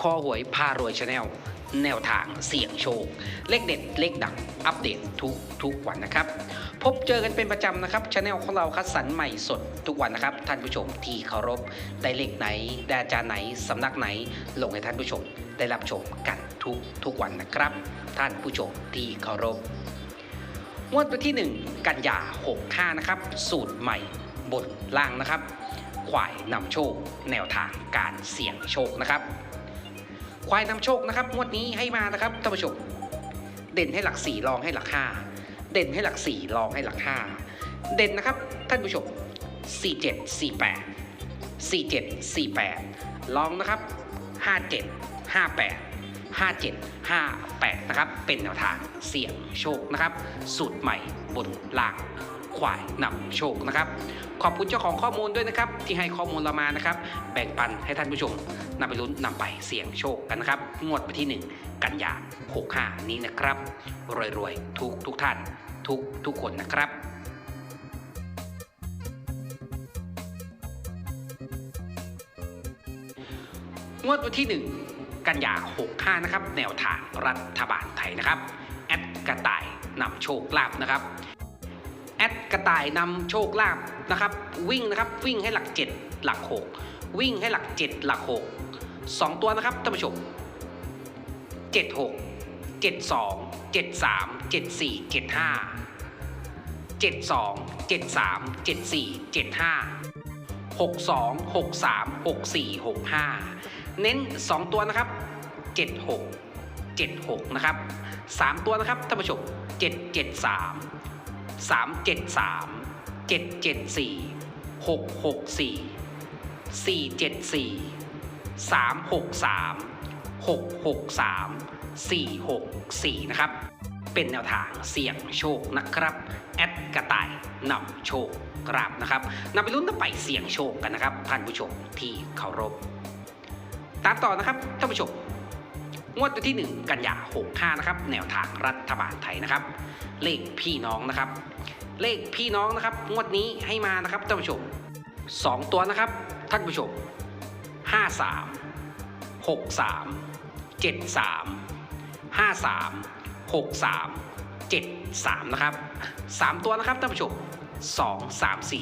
คอหวยพารวยชาแนลแนวทางเสี่ยงโชค เลขเด็ด เลขดังอัปเดตทุกทุกวันนะครับ พบเจอกันเป็นประจำนะครับชาแนลของเราคัดสรรใหม่สดทุกวันนะครับ ท่านผู้ชมที่เคารพได้เลขไหนได้อาจารย์ไหนสำนักไหน ลงให้ท่านผู้ชมได้รับชมกันทุกทุกวันนะครับ ท่านผู้ชมที่เคารพงวดวันที่ 1 กันยา65นะครับ สูตรใหม่บนล่างนะครับควายนำโชค แนวทางการเสี่ยงโชคนะครับ ควายนำโชคนะครับงวดนี้ให้มานะครับท่านผู้ชมเด่นให้หลักสี่รองให้หลักห้าเด่นให้หลักสี่รองให้หลักห้าเด่นนะครับท่านผู้ชม47 48 47 48ลองนะครับ57 58 57 58 นะครับ เป็นแนวทางเสี่ยงโชคนะครับ สูตรใหม่บนล่าง ควายนำโชคนะครับ ขอบคุณเจ้าของข้อมูลด้วยนะครับ ที่ให้ข้อมูลเรามานะครับ แบ่งปันให้ท่านผู้ชมนำไปลุ้นนำไปเสี่ยงโชคกันนะครับ งวดวันที่ 1 กันยา65 นี้นะครับ รวยๆ ทุกทุกท่าน ทุกทุกคนนะครับงวดวันที่ 1 กันยา 65 นะครับ แนวทางรัฐบาลไทยนะครับ แอดกระต่ายนำโชคลาภนะครับ แอดกระต่ายนำโชคลาภนะครับ วิ่งนะครับวิ่งให้หลัก 7 หลัก 6 วิ่งให้หลัก 7 หลัก 6 2 ตัวนะครับท่านผู้ชม 7 6 7 2 7 3 7 4 7 5 7 2 7 3 7 4 7 5 62 63 64 65 เน้น 2 ตัวนะครับ 76 76 นะครับ 3 ตัวนะครับท่านผู้ชม773 373 774 664 474 363 663 464 นะครับ เป็นแนวทางเสี่ยงโชคนะครับ แอดกระต่ายนำโชคกราบนะครับนำไปลุ้นนำไปเสี่ยงโชคกันนะครับ ท่านผู้ชมที่เคารพ ตามต่อนะครับท่านผู้ชม งวดวันที่ 1 กันยา65นะครับแนวทางรัฐบาลไทยนะครับ เลขพี่น้องนะครับ เลขพี่น้องนะครับ งวดนี้ให้มานะครับท่านผู้ชม 2 ตัวนะครับท่านผู้ชม 53 63 73 53 63 73นะครับ3 ตัวนะครับท่านผู้ชม 2 3 4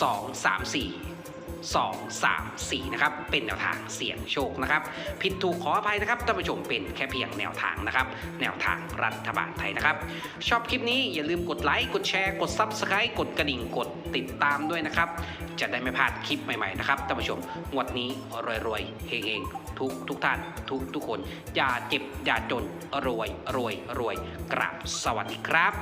2 3 4 2 3 4นะครับเป็นแนวทางเสี่ยงโชคนะครับผิดถูกขออภัยนะครับท่านผู้ชมเป็นแค่เพียงแนวทางนะครับแนวทางรัฐบาลไทยนะครับ ชอบคลิปนี้อย่าลืมกดไลค์กดแชร์กด Subscribe กดกระดิ่งกดติดตามด้วยนะครับ จะได้ไม่พลาดคลิปใหม่ๆนะครับท่านผู้ชมงวดนี้รวยๆเฮงๆทุกทุกท่านทุกทุกคนอย่าเจ็บอย่าจนรวยรวยรวยกราบสวัสดีครับ